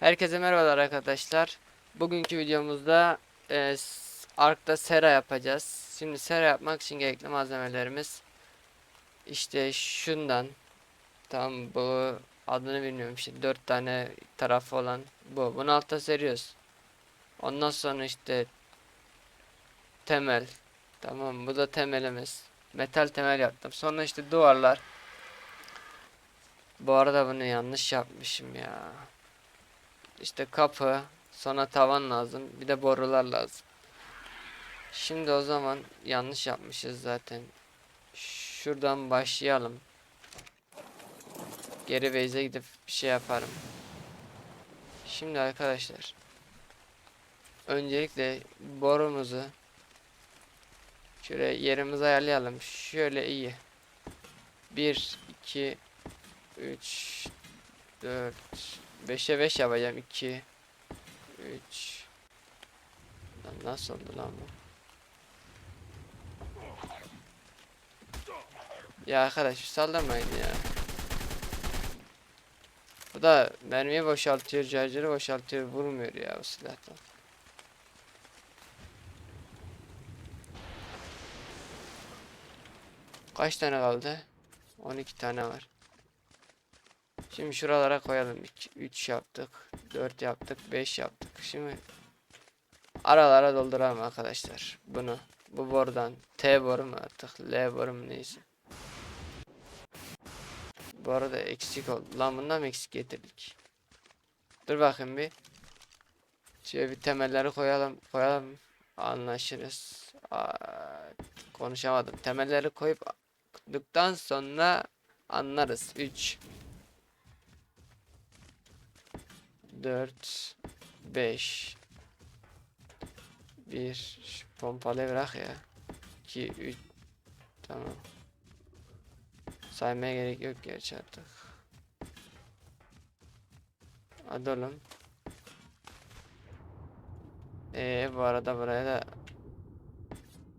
Herkese merhabalar arkadaşlar. Bugünkü videomuzda e, Ark'ta sera yapacağız. Şimdi sera yapmak için gerekli malzemelerimiz işte şundan tam bu adını bilmiyorum işte dört tane tarafı olan bu. Bunu altta seriyoruz. Ondan sonra işte temel. Tamam bu da temelimiz. Metal temel yaptım. Sonra işte duvarlar. Bu arada bunu yanlış yapmışım ya. İşte kapı, sonra tavan lazım, bir de borular lazım. Şimdi o zaman yanlış yapmışız zaten. Şuradan başlayalım. Geri base'e gidip bir şey yaparım. Şimdi arkadaşlar. Öncelikle borumuzu şöyle yerimizi ayarlayalım. Şöyle iyi. 1 2 3 4 5'e 5 yapacağım 2 3 Lan nasıl oldu lan bu? Ya arkadaş sallamayın ya. Bu da mermiyi boşaltıyor, charger'ı boşaltıyor, vurmuyor ya bu silahtan. Kaç tane kaldı? 12 tane var. Şimdi şuralara koyalım. 3 yaptık. 4 yaptık. 5 yaptık. Şimdi aralara dolduralım arkadaşlar. Bunu. Bu borudan. T boru mu artık? L boru mu neyse. Bu arada eksik oldu. Lan bundan mı eksik getirdik? Dur bakayım bir. Şöyle bir temelleri koyalım. Koyalım. Anlaşırız. Aa, konuşamadım. Temelleri koyup koyduktan sonra anlarız. 3 4 5 1 Şu pompalı bırak ya. 2 3 Tamam. Saymaya gerek yok gerçi artık. Hadi oğlum. Ee, bu arada buraya da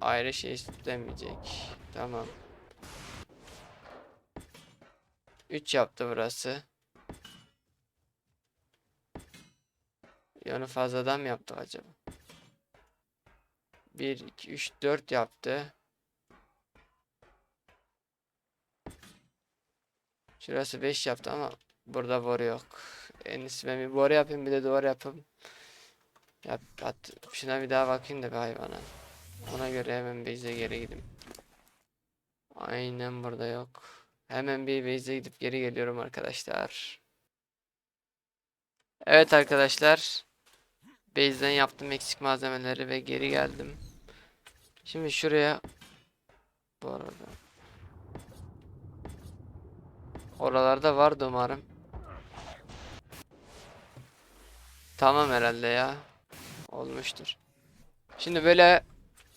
ayrı şey istemeyecek. Tamam. 3 yaptı burası. Yani fazladan mı yaptık acaba? 1, 2, 3, 4 yaptı. Şurası 5 yaptı ama burada boru yok. En iyisi ben bir boru yapayım bir de duvar yapayım. Yap, at, şuna bir daha bakayım da bir hayvana. Ona göre hemen base'e geri gideyim. Aynen burada yok. Hemen bir base'e gidip geri geliyorum arkadaşlar. Evet arkadaşlar. Base'den yaptım eksik malzemeleri ve geri geldim. Şimdi şuraya bu arada Oralarda vardı umarım. Tamam herhalde ya. Olmuştur. Şimdi böyle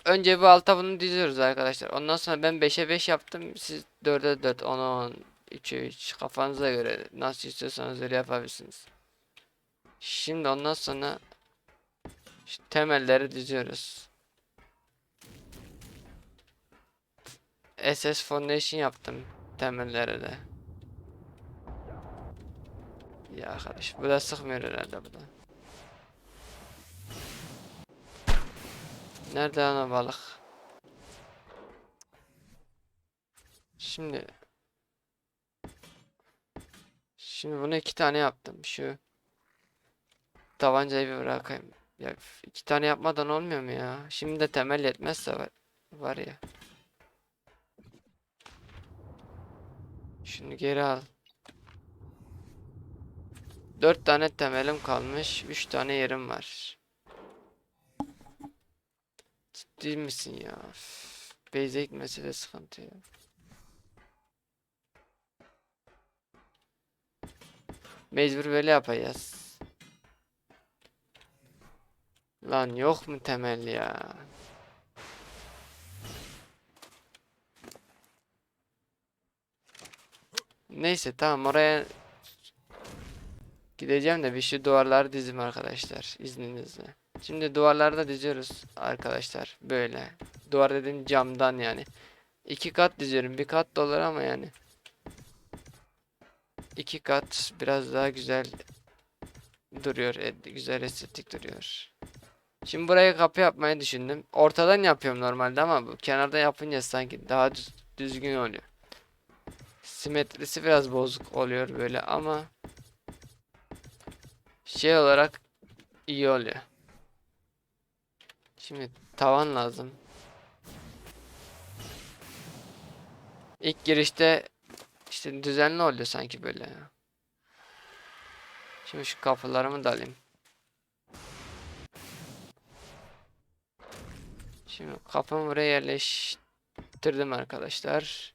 önce bu alta bunu diziyoruz arkadaşlar. Ondan sonra ben 5'e 5 yaptım. Siz 4'e 4, 10'a 10, 3'e 3 kafanıza göre nasıl istiyorsanız öyle yapabilirsiniz. Şimdi ondan sonra şu temelleri diziyoruz. SS Foundation yaptım temellere de. Ya arkadaş bu da sıkmıyor herhalde bu da. Nerede ana balık? Şimdi Şimdi bunu iki tane yaptım. Şu tabancayı bir bırakayım. Ya iki tane yapmadan olmuyor mu ya? Şimdi de temel yetmezse var, var ya. Şunu geri al. Dört tane temelim kalmış. Üç tane yerim var. Ciddi misin ya? Base'e gitmesi de sıkıntı ya. Mecbur böyle yapacağız. Lan yok mu temel ya? Neyse tamam oraya gideceğim de bir şu duvarları dizim arkadaşlar izninizle. Şimdi duvarlarda diziyoruz arkadaşlar böyle. Duvar dediğim camdan yani. İki kat diziyorum. Bir kat da olur ama yani. İki kat biraz daha güzel duruyor. Güzel estetik duruyor. Şimdi buraya kapı yapmayı düşündüm. Ortadan yapıyorum normalde ama bu kenarda yapınca sanki daha düz- düzgün oluyor. Simetrisi biraz bozuk oluyor böyle ama şey olarak iyi oluyor. Şimdi tavan lazım. İlk girişte işte düzenli oluyor sanki böyle. Şimdi şu kapılarımı da alayım. Şimdi kapımı buraya yerleştirdim arkadaşlar.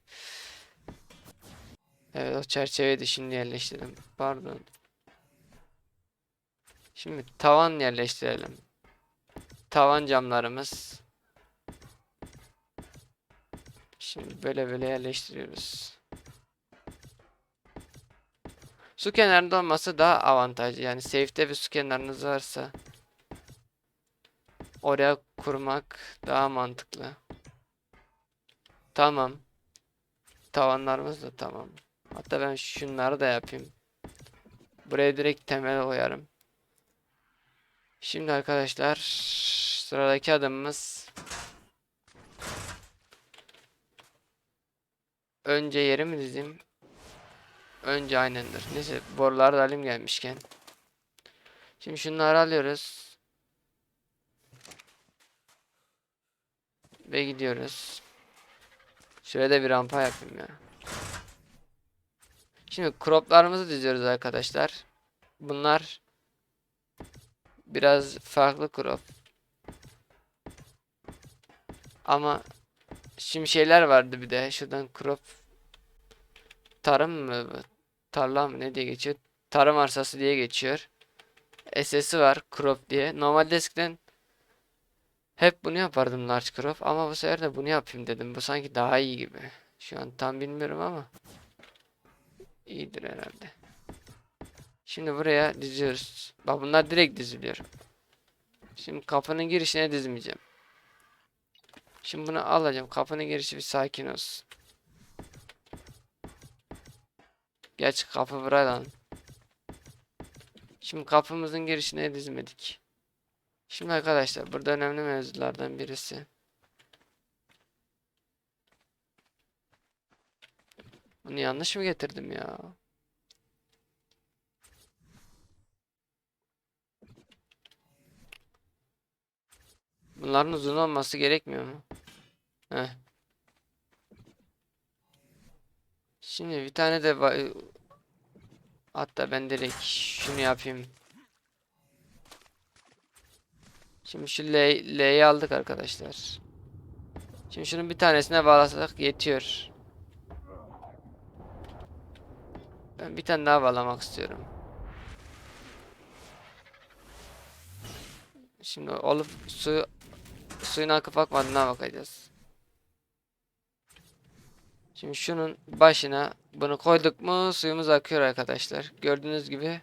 Evet o çerçeveyi de şimdi yerleştirdim. Pardon. Şimdi tavan yerleştirelim. Tavan camlarımız. Şimdi böyle böyle yerleştiriyoruz. Su kenarında olması daha avantajlı. Yani safe'de bir su kenarınız varsa oraya kurmak daha mantıklı. Tamam. Tavanlarımız da tamam. Hatta ben şunları da yapayım. Buraya direkt temel koyarım. Şimdi arkadaşlar sıradaki adımımız önce yeri dizeyim? Önce aynendir. Neyse boruları da alayım gelmişken. Şimdi şunları alıyoruz. Ve gidiyoruz. Şöyle de bir rampa yapayım ya. Şimdi croplarımızı diziyoruz arkadaşlar. Bunlar biraz farklı crop. Ama şimdi şeyler vardı bir de. Şuradan crop tarım mı? Tarla mı ne diye geçiyor? Tarım arsası diye geçiyor. SS'i var crop diye. Normalde eskiden hep bunu yapardım large crop ama bu sefer de bunu yapayım dedim. Bu sanki daha iyi gibi. Şu an tam bilmiyorum ama iyidir herhalde. Şimdi buraya diziyoruz. Bak bunlar direkt diziliyor. Şimdi kapının girişine dizmeyeceğim. Şimdi bunu alacağım. Kapının girişi bir sakin olsun. Geç kapı buraya lan. Şimdi kapımızın girişine dizmedik. Şimdi arkadaşlar burada önemli mevzulardan birisi. Bunu yanlış mı getirdim ya? Bunların uzun olması gerekmiyor mu? Heh. Şimdi bir tane de hatta ben direkt şunu yapayım. Şimdi şu L'yi aldık arkadaşlar. Şimdi şunun bir tanesine bağlasak yetiyor. Ben bir tane daha bağlamak istiyorum. Şimdi olup su suyun akıp akmadığına bakacağız. Şimdi şunun başına bunu koyduk mu suyumuz akıyor arkadaşlar. Gördüğünüz gibi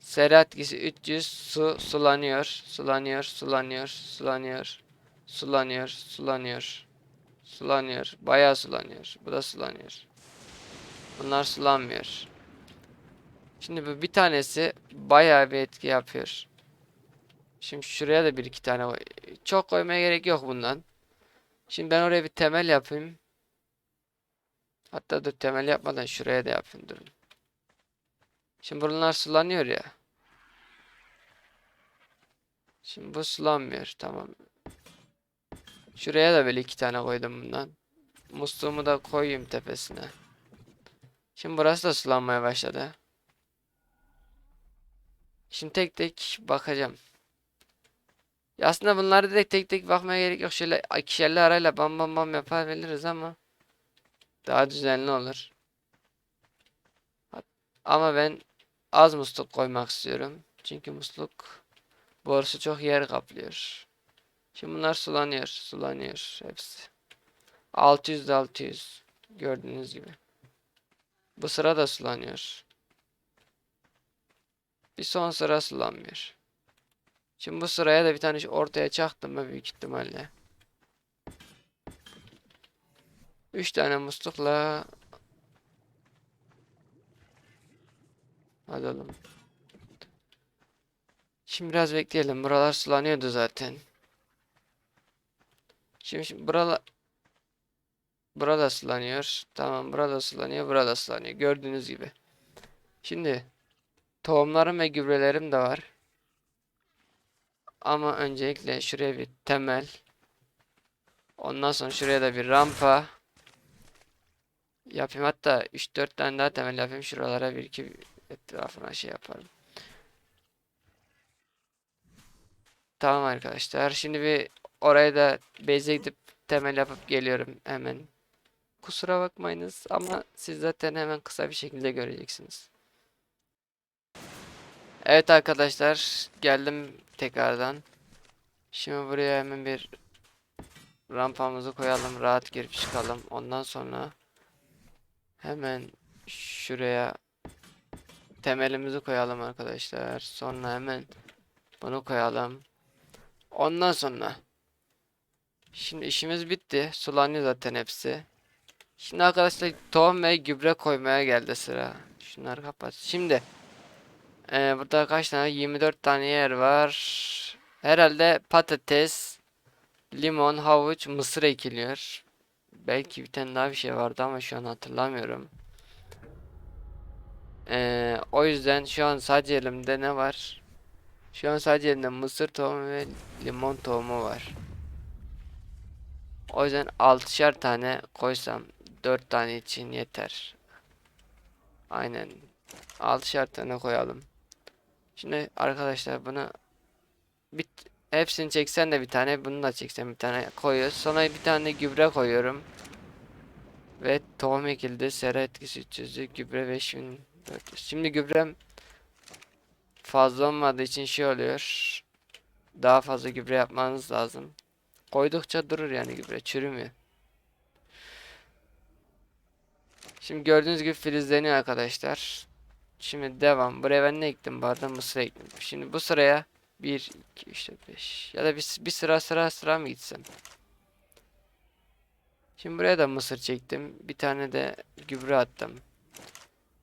sera etkisi 300 su sulanıyor, sulanıyor, sulanıyor, sulanıyor, sulanıyor, sulanıyor, sulanıyor, bayağı sulanıyor. Bu da sulanıyor. Bunlar sulanmıyor. Şimdi bu bir tanesi bayağı bir etki yapıyor. Şimdi şuraya da bir iki tane koy. Çok koymaya gerek yok bundan. Şimdi ben oraya bir temel yapayım. Hatta dur temel yapmadan şuraya da yapayım durun. Şimdi bunlar sulanıyor ya. Şimdi bu sulanmıyor. Tamam. Şuraya da böyle iki tane koydum bundan. Musluğumu da koyayım tepesine. Şimdi burası da sulanmaya başladı. Şimdi tek tek bakacağım. Ya aslında bunları direkt tek tek bakmaya gerek yok. Şöyle ikişerli arayla bam bam bam yapabiliriz ama daha düzenli olur. Ama ben az musluk koymak istiyorum. Çünkü musluk borusu çok yer kaplıyor. Şimdi bunlar sulanıyor, sulanıyor hepsi. 600 de 600 gördüğünüz gibi. Bu sıra da sulanıyor. Bir son sıra sulanmıyor. Şimdi bu sıraya da bir tane ortaya çaktım mı büyük ihtimalle. 3 tane muslukla Hadi oğlum. Şimdi biraz bekleyelim. Buralar sulanıyordu zaten. Şimdi, şimdi buralar burada sulanıyor. Tamam burada sulanıyor. Burada sulanıyor. Gördüğünüz gibi. Şimdi tohumlarım ve gübrelerim de var. Ama öncelikle şuraya bir temel. Ondan sonra şuraya da bir rampa. Yapayım hatta 3-4 tane daha temel yapayım. Şuralara bir iki etrafına şey yaparım. Tamam arkadaşlar. Şimdi bir oraya da base'e gidip temel yapıp geliyorum hemen. Kusura bakmayınız ama siz zaten hemen kısa bir şekilde göreceksiniz. Evet arkadaşlar geldim tekrardan. Şimdi buraya hemen bir rampamızı koyalım. Rahat girip çıkalım. Ondan sonra hemen şuraya temelimizi koyalım arkadaşlar. Sonra hemen bunu koyalım. Ondan sonra şimdi işimiz bitti. Sulanıyor zaten hepsi. Şimdi arkadaşlar tohum ve gübre koymaya geldi sıra. Şunları kapat. Şimdi ee, burada kaç tane? 24 tane yer var. Herhalde patates, limon, havuç, mısır ekiliyor. Belki bir tane daha bir şey vardı ama şu an hatırlamıyorum. Ee, o yüzden şu an sadece elimde ne var? Şu an sadece elimde mısır tohumu ve limon tohumu var. O yüzden 6'şer tane koysam 4 tane için yeter. Aynen. 6'şer tane koyalım. Şimdi arkadaşlar bunu bit hepsini çeksen de bir tane bunu da çeksen bir tane koyuyoruz. Sonra bir tane gübre koyuyorum. Ve tohum ekildi. Sera etkisi 300'lü gübre 5400. Şimdi gübrem fazla olmadığı için şey oluyor. Daha fazla gübre yapmanız lazım. Koydukça durur yani gübre çürümüyor. Şimdi gördüğünüz gibi filizleniyor arkadaşlar. Şimdi devam. Buraya ben ne ektim? Bu arada mısır ektim. Şimdi bu sıraya 1, 2, 3, 4, 5 ya da bir, bir sıra sıra sıra mı gitsem? Şimdi buraya da mısır çektim. Bir tane de gübre attım.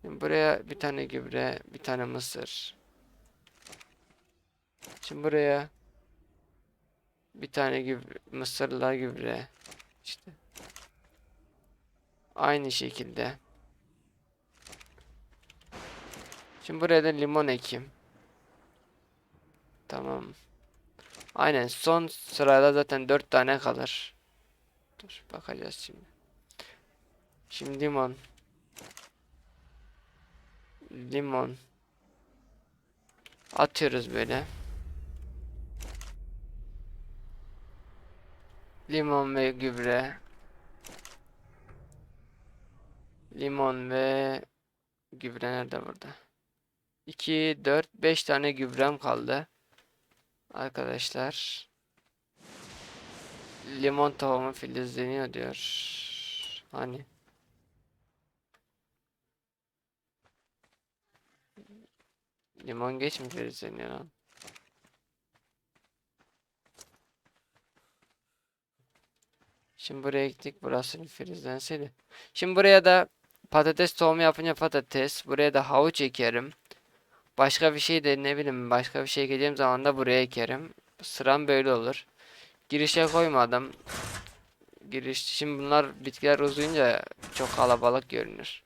Şimdi buraya bir tane gübre, bir tane mısır. Şimdi buraya bir tane gübre, mısırla gübre. İşte. Aynı şekilde. Şimdi buraya da limon ekeyim. Tamam. Aynen son sırada zaten 4 tane kalır. Dur bakacağız şimdi. Şimdi limon. Limon. Atıyoruz böyle. Limon ve gübre. Limon ve gübre nerede burada? 2, 4, 5 tane gübrem kaldı. Arkadaşlar. Limon tohumu filizleniyor diyor. Hani. Limon geç mi filizleniyor lan? Şimdi buraya gittik. Burası filizlenseydi. Şimdi buraya da patates tohumu yapınca patates. Buraya da havuç ekerim. Başka bir şey de ne bileyim başka bir şey geleceğim zaman da buraya ekerim. Sıram böyle olur. Girişe koymadım. Giriş şimdi bunlar bitkiler uzayınca çok kalabalık görünür.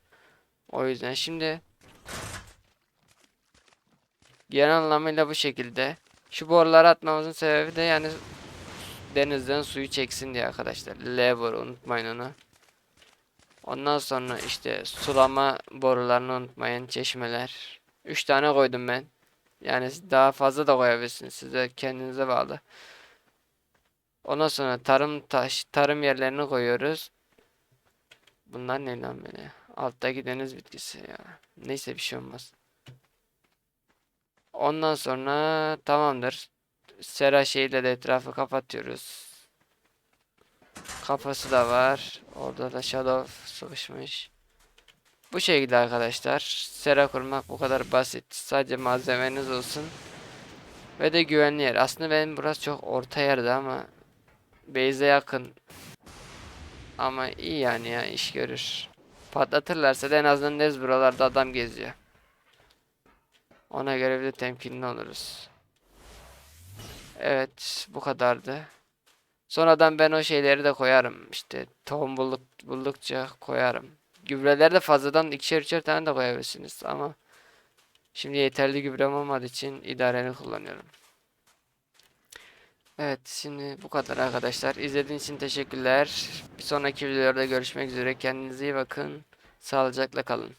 O yüzden şimdi genel anlamıyla bu şekilde. Şu boruları atmamızın sebebi de yani denizden suyu çeksin diye arkadaşlar. L boru unutmayın onu. Ondan sonra işte sulama borularını unutmayın. Çeşmeler. 3 tane koydum ben. Yani daha fazla da koyabilirsiniz. Size kendinize bağlı. Ondan sonra tarım taş, tarım yerlerini koyuyoruz. Bunlar ne lan böyle? Alttaki deniz bitkisi ya. Neyse bir şey olmaz. Ondan sonra tamamdır. Sera şeyle de etrafı kapatıyoruz. Kafası da var. Orada da shadow sıkışmış. Bu şekilde arkadaşlar. Sera kurmak bu kadar basit. Sadece malzemeniz olsun. Ve de güvenli yer. Aslında benim burası çok orta yerde ama Beyze yakın. Ama iyi yani ya iş görür. Patlatırlarsa da en azından nez buralarda adam geziyor. Ona göre bir de temkinli oluruz. Evet, bu kadardı. Sonradan ben o şeyleri de koyarım. İşte tohum bulduk, buldukça koyarım. Gübreleri de fazladan ikişer üçer tane de koyabilirsiniz ama şimdi yeterli gübrem olmadığı için idareli kullanıyorum. Evet, şimdi bu kadar arkadaşlar. İzlediğiniz için teşekkürler. Bir sonraki videolarda görüşmek üzere. Kendinize iyi bakın. Sağlıcakla kalın.